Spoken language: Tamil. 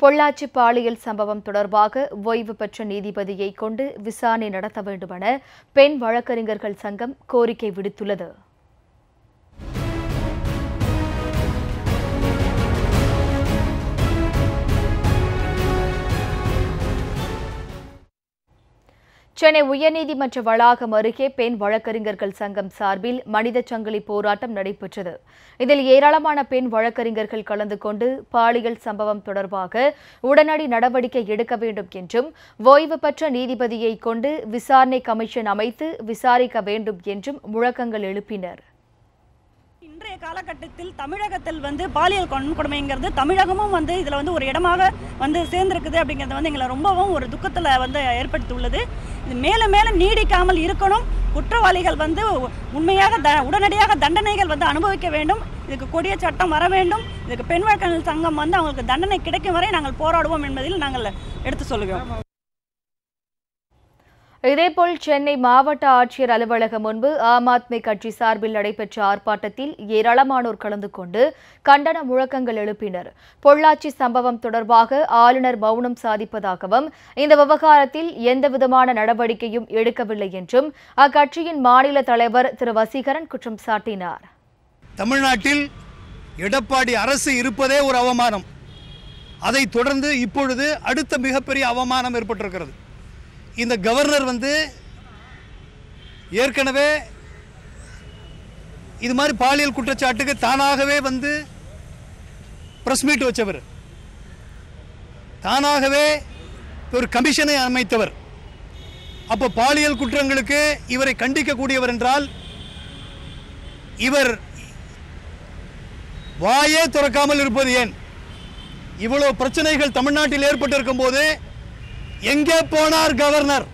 பொள்ளாச்சி பாலியல் சம்பவம் தொடர்பாக ஓய்வு பெற்ற நீதிபதியை கொண்டு விசாரணை நடத்த வேண்டுமென பெண் வழக்கறிஞர்கள் சங்கம் கோரிக்கை விடுத்துள்ளது. சென்னை உயர்நீதிமன்ற வளாகம் அருகே பெண் வழக்கறிஞர்கள் சங்கம் சார்பில் மனித சங்கிலி போராட்டம் நடைபெற்றது. இதில் ஏராளமான பெண் வழக்கறிஞர்கள் கலந்து கொண்டு பாலியல் சம்பவம் தொடர்பாக உடனடி நடவடிக்கை எடுக்க வேண்டும் என்றும் ஓய்வு பெற்ற நீதிபதியை கொண்டு விசாரணை கமிஷன் அமைத்து விசாரிக்க வேண்டும் என்றும் முழக்கங்கள் எழுப்பினர். இன்றைய காலகட்டத்தில் தமிழகத்தில் வந்து பாலியல் வன்கொடுமைங்கிறது தமிழகமும் வந்து இதில் வந்து ஒரு இடமாக வந்து சேர்ந்திருக்குது அப்படிங்கிறது வந்து எங்களை ரொம்பவும் ஒரு துக்கத்தில் வந்து ஏற்படுத்தியுள்ளது. இது மேலும் மேலும் நீடிக்காமல் இருக்கணும். குற்றவாளிகள் வந்து உண்மையாக த உடனடியாக தண்டனைகள் வந்து அனுபவிக்க வேண்டும். இதுக்கு கொடிய சட்டம் வர வேண்டும். இதுக்கு பெண் வழக்கறிஞர் சங்கம் வந்து அவங்களுக்கு தண்டனை கிடைக்கும் வரை நாங்கள் போராடுவோம் என்பதில் நாங்கள் எடுத்து சொல்லுகிறோம் இதேபோல் சென்னை மாவட்ட ஆட்சியர் அலுவலகம் முன்பு ஆம் ஆத்மி கட்சி சார்பில் நடைபெற்ற ஆர்ப்பாட்டத்தில் ஏராளமானோர் கலந்து கொண்டு கண்டன முழக்கங்கள் எழுப்பினர். பொள்ளாச்சி சம்பவம் தொடர்பாக ஆளுநர் மௌனம் சாதிப்பதாகவும் இந்த விவகாரத்தில் எந்தவிதமான நடவடிக்கையும் எடுக்கவில்லை என்றும் அக்கட்சியின் மாநில தலைவர் திரு வசீகரன் குற்றம் சாட்டினார். தமிழ்நாட்டில் எடப்பாடி அரசு இருப்பதே ஒரு அவமானம். அதை தொடர்ந்து இப்பொழுது அடுத்த மிகப்பெரிய அவமானம் ஏற்பட்டிருக்கிறது. இந்த கவர்னர் வந்து ஏற்கனவே இது மாதிரி பாலியல் குற்றச்சாட்டுக்கு தானாகவே வந்து பிரஸ் மீட் வச்சவர். தானாகவே ஒரு கமிஷனை அமைத்தவர். அப்போ பாலியல் குற்றங்களுக்கு இவரை கண்டிக்கக்கூடியவர் என்றால் இவர் வாயே திறக்காமல் இருப்பது ஏன்? இவ்வளவு பிரச்சனைகள் தமிழ்நாட்டில் ஏற்பட்டிருக்கும் போது எங்கே போனார் கவர்னர்?